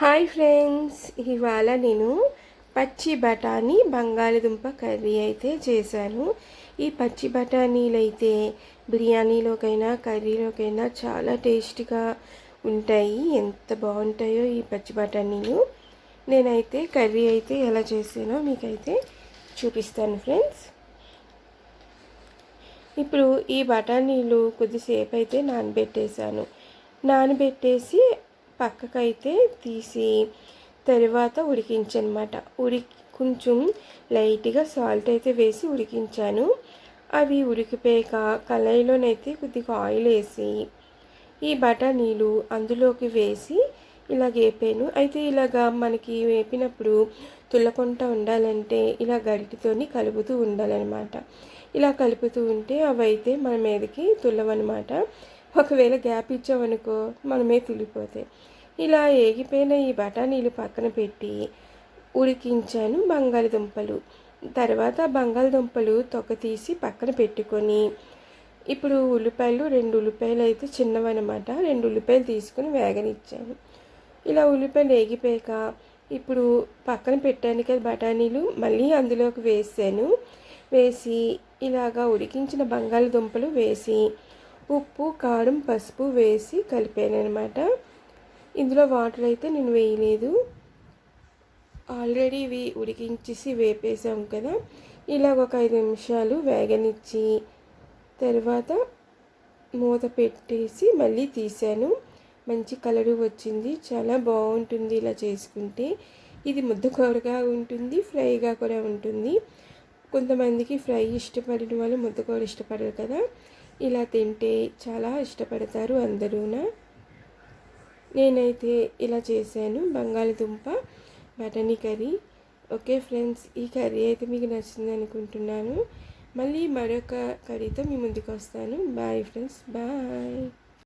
Hi friends ఇవాళ నేను పచ్చి బఠానీ బంగాళదుంప కర్రీ అయితే చేశాను. ఈ పచ్చి బఠానీలు అయితే బిర్యానీలోకైనా కర్రీలోకైనా చాలా టేస్టీగా ఉంటాయి. ఎంత బాగుంటాయో ఈ పచ్చి బఠానీలు. నేనైతే కర్రీ అయితే ఎలా చేసానో మీకైతే చూపిస్తాను ఫ్రెండ్స్. ఇప్పుడు ఈ బఠానీలు కొద్దిసేపు అయితే నానబెట్టేశాను. నానబెట్టేసి పక్కకైతే తీసి తర్వాత ఉడికించనమాట. ఉడికి కొంచెం లైట్గా సాల్ట్ అయితే వేసి ఉడికించాను. అవి ఉడికిపోయాక కళాయిలోనైతే కొద్దిగా ఆయిల్ వేసి ఈ బఠానీలు అందులోకి వేసి ఇలా వేపాను. అయితే ఇలాగా మనకి వేపినప్పుడు తుల్లకుండా ఉండాలంటే ఇలా గరిటితోని కలుపుతూ ఉండాలన్నమాట. ఇలా కలుపుతూ ఉంటే అవి అయితే మన మీదకి తుల్లవన్నమాట ఒకవేళ గ్యాప్ ఇచ్చామనుకో మనమే తుల్లిపోతాయి ఇలా ఏగిపోయిన ఈ బఠానీలు పక్కన పెట్టి ఉడికించాను బంగాళదుంపలు. తర్వాత బంగాళదుంపలు తొక్క తీసి పక్కన పెట్టుకొని ఇప్పుడు ఉల్లిపాయలు రెండు ఉల్లిపాయలు అయితే చిన్నవన్నమాట రెండు ఉల్లిపాయలు తీసుకుని వేగనిచ్చాను. ఇలా ఉల్లిపాయలు వేగిపోయాక ఇప్పుడు పక్కన పెట్టాను కదా బఠానీలు మళ్ళీ అందులోకి వేసాను. వేసి ఇలాగా ఉడికించిన బంగాళదుంపలు వేసి ఉప్పు కారం పసుపు వేసి కలిపాను అనమాట ఇందులో వాటర్ అయితే నేను వేయలేదు. ఆల్రెడీ ఇవి ఉడికించేసి వేపేసాం కదా. ఇలాగ ఒక ఐదు నిమిషాలు వేగనిచ్చి తర్వాత మూత పెట్టేసి మళ్ళీ తీసాను. మంచి కలరు వచ్చింది. చాలా బాగుంటుంది ఇలా చేసుకుంటే. ఇది ముద్దకూరగా ఉంటుంది ఫ్రైగా కూడా ఉంటుంది. కొంతమందికి ఫ్రై ఇష్టపడిన వాళ్ళు ముద్దకూర ఇష్టపడరు కదా. ఇలా తింటే చాలా ఇష్టపడతారు అందరూనా? నేనైతే ఇలా చేశాను. బంగాళదుంప బటనీ కర్రీ. ఓకే ఫ్రెండ్స్ ఈ కర్రీ అయితే మీకు నచ్చింది అనుకుంటున్నాను. మళ్ళీ మరొక కర్రీతో మీ ముందుకు వస్తాను. Bye friends bye.